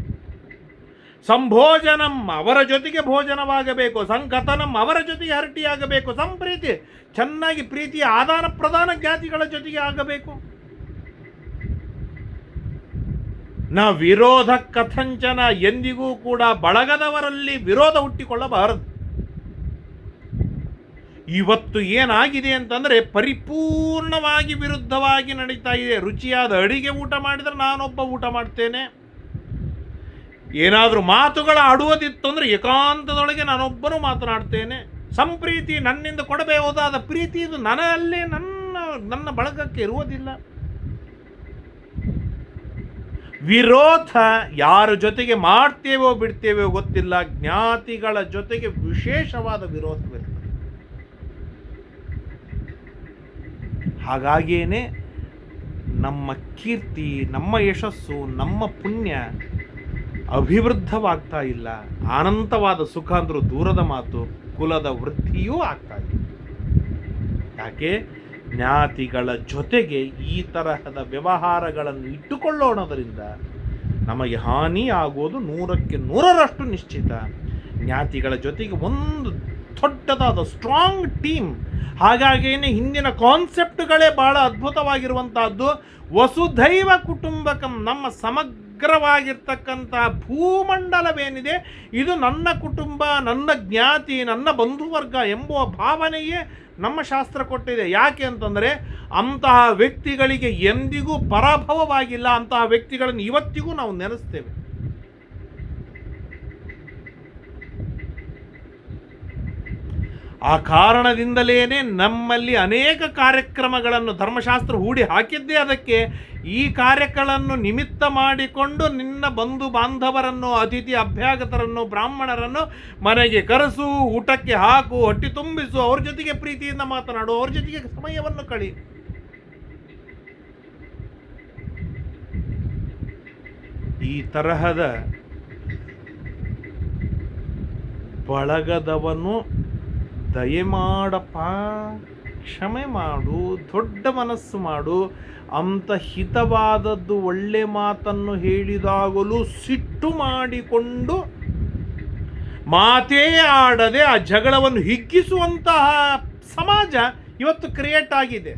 ಸಂಭೋಜನಂ ಅವರ ಜೊತೆಗೆ ಭೋಜನವಾಗಬೇಕು, ಸಂಕಥನಂ ಅವರ ಜೊತೆಗೆ ಹರಟಿಯಾಗಬೇಕು, ಸಂಪ್ರೀತಿ, ಚೆನ್ನಾಗಿ ಪ್ರೀತಿಯ ಆದಾನ ಪ್ರದಾನ ಜಾತಿಗಳ ಜೊತೆಗೆ ಆಗಬೇಕು. ನ ವಿರೋಧ ಕಥಂಚನ ಎಂದಿಗೂ ಕೂಡ ಬಳಗದವರಲ್ಲಿ ವಿರೋಧ ಹುಟ್ಟಿಕೊಳ್ಳಬಾರದು. ಇವತ್ತು ಏನಾಗಿದೆ ಅಂತಂದರೆ ಪರಿಪೂರ್ಣವಾಗಿ ವಿರುದ್ಧವಾಗಿ ನಡೀತಾ ಇದೆ. ರುಚಿಯಾದ ಅಡಿಗೆ ಊಟ ಮಾಡಿದರೆ ನಾನೊಬ್ಬ ಊಟ ಮಾಡ್ತೇನೆ. ಏನಾದರೂ ಮಾತುಗಳ ಆಡುವುದಿತ್ತು ಅಂದರೆ ಏಕಾಂತದೊಳಗೆ ನಾನೊಬ್ಬನು ಮಾತನಾಡ್ತೇನೆ. ಸಂಪ್ರೀತಿ ನನ್ನಿಂದ ಕೊಡಬಹುದಾದ ಪ್ರೀತಿ ಇದು ನನ್ನಲ್ಲೇ ನನ್ನ ನನ್ನ ಬಳಗಕ್ಕೆ ಇರುವುದಿಲ್ಲ. ವಿರೋಧ ಯಾರ ಜೊತೆಗೆ ಮಾಡ್ತೇವೋ ಬಿಡ್ತೇವೋ ಗೊತ್ತಿಲ್ಲ. ಜ್ಞಾತಿಗಳ ಜೊತೆಗೆ ವಿಶೇಷವಾದ ವಿರೋಧವಿರ್ತದೆ ಹಾಗಾಗಿಯೇ ನಮ್ಮ ಕೀರ್ತಿ, ನಮ್ಮ ಯಶಸ್ಸು, ನಮ್ಮ ಪುಣ್ಯ ಅಭಿವೃದ್ಧವಾಗ್ತಾ ಇಲ್ಲ. ಅನಂತವಾದ ಸುಖ ಅಂದರೂ ದೂರದ ಮಾತು, ಕುಲದ ವೃದ್ಧಿಯೂ ಆಗ್ತಾ ಇಲ್ಲ. ಯಾಕೆ? ಜ್ಞಾತಿಗಳ ಜೊತೆಗೆ ಈ ತರಹದ ವ್ಯವಹಾರಗಳನ್ನು ಇಟ್ಟುಕೊಳ್ಳೋಣದರಿಂದ ನಮಗೆ ಹಾನಿ ಆಗೋದು ನೂರಕ್ಕೆ ನೂರರಷ್ಟು ನಿಶ್ಚಿತ. ಜ್ಞಾತಿಗಳ ಜೊತೆಗೆ ಒಂದು ದೊಡ್ಡದಾದ ಸ್ಟ್ರಾಂಗ್ ಟೀಮ್ ಹಾಗಾಗಿಯೇ ಹಿಂದಿನ ಕಾನ್ಸೆಪ್ಟ್ಗಳೇ ಬಹಳ ಅದ್ಭುತವಾಗಿರುವಂತಹದ್ದು. ವಸುಧೈವ ಕುಟುಂಬಕಂ ನಮ್ಮ ಸಮಗ್ರವಾಗಿರ್ತಕ್ಕಂತಹ ಭೂಮಂಡಲವೇನಿದೆ? ಇದು ನನ್ನ ಕುಟುಂಬ, ನನ್ನ ಜ್ಞಾತಿ, ನನ್ನ ಬಂಧುವರ್ಗ ಎಂಬುವ ಭಾವನೆಯೇ ನಮ್ಮ ಶಾಸ್ತ್ರ ಕೊಟ್ಟಿದೆ. ಯಾಕೆ ಅಂತಂದರೆ ಅಂತಹ ವ್ಯಕ್ತಿಗಳಿಗೆ ಎಂದಿಗೂ ಪರಾಭವವಾಗಿಲ್ಲ, ಅಂತಹ ವ್ಯಕ್ತಿಗಳನ್ನು ಇವತ್ತಿಗೂ ನಾವು ನೆನೆಸ್ತೇವೆ. ಆ ಕಾರಣದಿಂದಲೇ ನಮ್ಮಲ್ಲಿ ಅನೇಕ ಕಾರ್ಯಕ್ರಮಗಳನ್ನು ಧರ್ಮಶಾಸ್ತ್ರ ಹೂಡಿ ಹಾಕಿದ್ದೇ ಅದಕ್ಕೆ ಈ ಕಾರ್ಯಗಳನ್ನು ನಿಮಿತ್ತ ಮಾಡಿಕೊಂಡು ನಿನ್ನ ಬಂಧು ಬಾಂಧವರನ್ನು, ಅತಿಥಿ ಅಭ್ಯಾಗತರನ್ನು, ಬ್ರಾಹ್ಮಣರನ್ನು ಮನೆಗೆ ಕರೆಸು, ಊಟಕ್ಕೆ ಹಾಕು, ಹೊಟ್ಟೆ ತುಂಬಿಸು, ಅವ್ರ ಜೊತೆಗೆ ಪ್ರೀತಿಯಿಂದ ಮಾತನಾಡು, ಅವ್ರ ಜೊತೆಗೆ ಸಮಯವನ್ನು ಕಳಿ. ಈ ತರಹದ ಬಳಗದವನು ದಯಮಾಡಪ್ಪ ಕ್ಷಮೆ ಮಾಡು, ದೊಡ್ಡ ಮನಸ್ಸು ಮಾಡು ಅಂತ ಹಿತವಾದದ್ದು ಒಳ್ಳೆ ಮಾತನ್ನು ಹೇಳಿದಾಗಲೂ ಸಿಟ್ಟು ಮಾಡಿಕೊಂಡು ಮಾತೇ ಆಡದೆ ಆ ಜಗಳವನ್ನು ಹಿಗ್ಗಿಸುವಂತಹ ಸಮಾಜ ಇವತ್ತು ಕ್ರಿಯೇಟ್ ಆಗಿದೆ.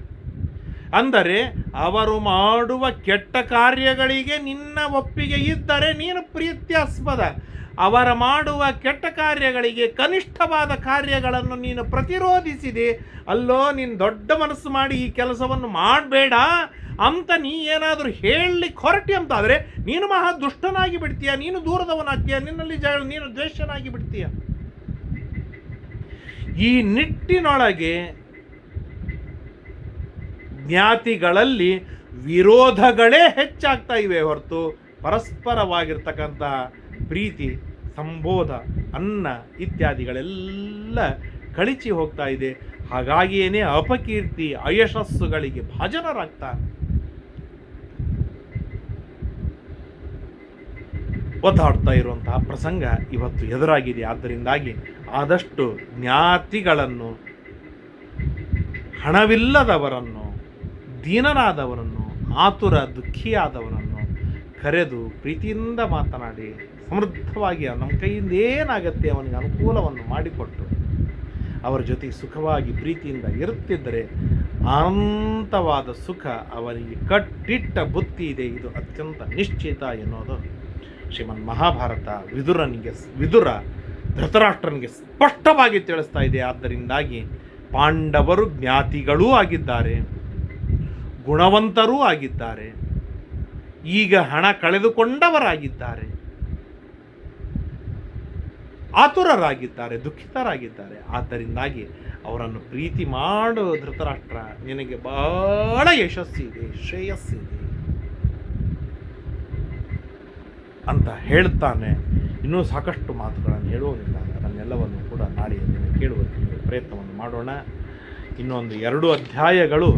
ಅಂದರೆ ಅವರು ಮಾಡುವ ಕೆಟ್ಟ ಕಾರ್ಯಗಳಿಗೆ ನಿನ್ನ ಒಪ್ಪಿಗೆ ಇದ್ದರೆ ನೀನು ಪ್ರೀತ್ಯಾಸ್ಪದ. ಅವರ ಮಾಡುವ ಕೆಟ್ಟ ಕಾರ್ಯಗಳಿಗೆ ಕನಿಷ್ಠವಾದ ಕಾರ್ಯಗಳನ್ನು ನೀನು ಪ್ರತಿರೋಧಿಸಿದೆ. ಅಲ್ಲೋ, ನೀನು ದೊಡ್ಡ ಮನಸ್ಸು ಮಾಡಿ ಈ ಕೆಲಸವನ್ನು ಮಾಡಬೇಡ. ಅಂತ ನೀ ಏನಾದರೂ ಹೇಳಲಿಕ್ಕೆ ಹೊರಟಿ ಅಂತಾದರೆ ನೀನು ಮಹಾ ದುಷ್ಟನಾಗಿ ಬಿಡ್ತೀಯ? ನೀನು ದೂರದವನಾಗ್ತೀಯ? ನಿನ್ನಲ್ಲಿ ಜ ನೀನು ದ್ವೇಷನಾಗಿ ಬಿಡ್ತೀಯ? ಈ ನಿಟ್ಟಿನೊಳಗೆ ಜ್ಞಾತಿಗಳಲ್ಲಿ ವಿರೋಧಗಳೇ ಹೆಚ್ಚಾಗ್ತಾ ಇವೆ ಹೊರತು ಪರಸ್ಪರವಾಗಿರ್ತಕ್ಕಂಥ ಪ್ರೀತಿ, ಸಂಬೋಧ, ಅನ್ನ ಇತ್ಯಾದಿಗಳೆಲ್ಲ ಕಳಿಚಿ ಹೋಗ್ತಾ ಇದೆ. ಹಾಗಾಗಿಯೇ ಅಪಕೀರ್ತಿ ಅಯಶಸ್ಸುಗಳಿಗೆ ಭಾಜನರಾಗ್ತಾರೆ. ಒದ್ದಾಡ್ತಾ ಇರುವಂತಹ ಪ್ರಸಂಗ ಇವತ್ತು ಎದುರಾಗಿದೆ. ಆದ್ದರಿಂದಾಗಿ ಆದಷ್ಟು ಜ್ಞಾತಿಗಳನ್ನು, ಹಣವಿಲ್ಲದವರನ್ನು, ದೀನನಾದವರನ್ನು, ಆತುರ ದುಃಖಿಯಾದವರನ್ನು ಕರೆದು ಪ್ರೀತಿಯಿಂದ ಮಾತನಾಡಿ. ಸಮೃದ್ಧವಾಗಿ ನಮ್ಮ ಕೈಯಿಂದ ಏನಾಗತ್ತೆ ಅವನಿಗೆ ಅನುಕೂಲವನ್ನು ಮಾಡಿಕೊಟ್ಟು ಅವರ ಜೊತೆಗೆ ಸುಖವಾಗಿ ಪ್ರೀತಿಯಿಂದ ಇರುತ್ತಿದ್ದರೆ ಅನಂತವಾದ ಸುಖ ಅವನಿಗೆ ಕಟ್ಟಿಟ್ಟ ಬುತ್ತಿ ಇದೆ. ಇದು ಅತ್ಯಂತ ನಿಶ್ಚಿತ ಎನ್ನುವುದು. ಶ್ರೀಮನ್ ಮಹಾಭಾರತ ವಿದುರನಿಗೆ ವಿದುರ ಧೃತರಾಷ್ಟ್ರನಿಗೆ ಸ್ಪಷ್ಟವಾಗಿ ತಿಳಿಸ್ತಾ ಇದೆ. ಆದ್ದರಿಂದಾಗಿ ಪಾಂಡವರು ಜ್ಞಾತಿಗಳೂ ಆಗಿದ್ದಾರೆ, ಗುಣವಂತರೂ ಆಗಿದ್ದಾರೆ, ಈಗ ಹಣ ಕಳೆದುಕೊಂಡವರಾಗಿದ್ದಾರೆ. ಆತುರರಾಗಿದ್ದಾರೆ, ದುಃಖಿತರಾಗಿದ್ದಾರೆ. ಆದ್ದರಿಂದಾಗಿ ಅವರನ್ನು ಪ್ರೀತಿ ಮಾಡು ಧೃತರಾಷ್ಟ್ರ ನಿನಗೆ ಬಹಳ ಯಶಸ್ಸಿದೆ, ಶ್ರೇಯಸ್ಸಿದೆ ಅಂತ ಹೇಳ್ತಾನೆ. ಇನ್ನೂ ಸಾಕಷ್ಟು ಮಾತುಗಳನ್ನು ಹೇಳುವುದಿಲ್ಲ. ಅದನ್ನೆಲ್ಲವನ್ನು ಕೂಡ ನಾಳೆ ಕೇಳುವುದಕ್ಕೆ ಪ್ರಯತ್ನವನ್ನು ಮಾಡೋಣ. ಇನ್ನೊಂದು ಎರಡು ಅಧ್ಯಾಯಗಳು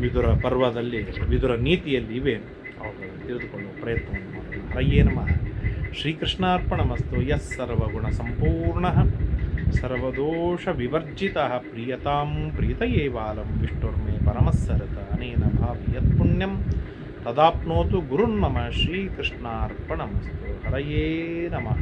ವಿದುರ ಪರ್ವದಲ್ಲಿ, ವಿದುರ ನೀತಿಯಲ್ಲಿ ಇವೆ. ಅವುಗಳನ್ನು ತಿಳಿದುಕೊಳ್ಳುವ ಪ್ರಯತ್ನವನ್ನು ಮಾಡೋಣ. ಹರಯೇ శ్రీకృష్ణార్పణమస్తు యస్ సర్వగుణ సంపూర్ణ సర్వదోష వివర్జిత ప్రియతాం ప్రియతయే బాలం విష్ణుర్మే పరమస్సరత అనేన భావి యత్పుణ్యం తదాప్నోతు గురున్మమ శ్రీకృష్ణార్పణమస్తు హరయే నమః